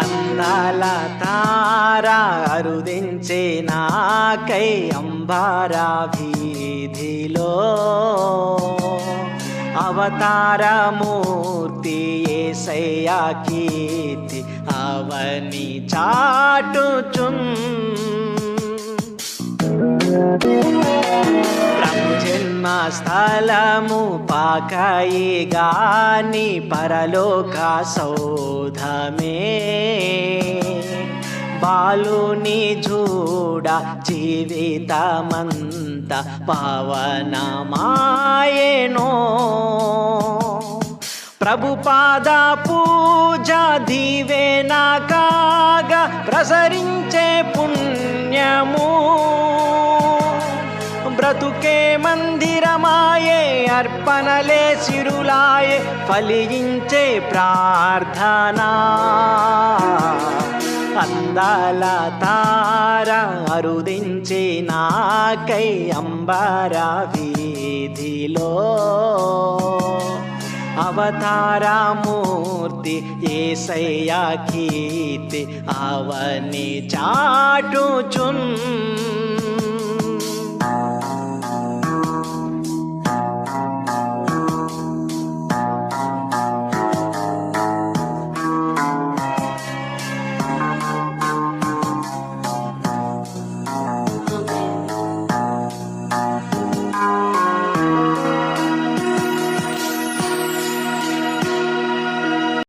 అందాల తార అరుదించే నాకై అంబారా వీధిలో అవతారమూర్తి ఏసయ్యా కీర్తి అవని చాటుచున్ జన్మస్థలము పాకాయి గాని పరలోక సౌధమే. బాలుని చూడ జీవితమంత పవనమాయనో. ప్రభు పాద పూజ దీవేనా కాగా ప్రసరించే పుణ్య బ్రతుకే మందిరమాయే అర్పణలే సిరులాయే ఫలించే ప్రార్థనా. అందాల తార అరుదించే నాకై అంబరా వీధిలో. అవతారమూర్తి ఏసయ్యా కీర్తి అవని చాటుచున్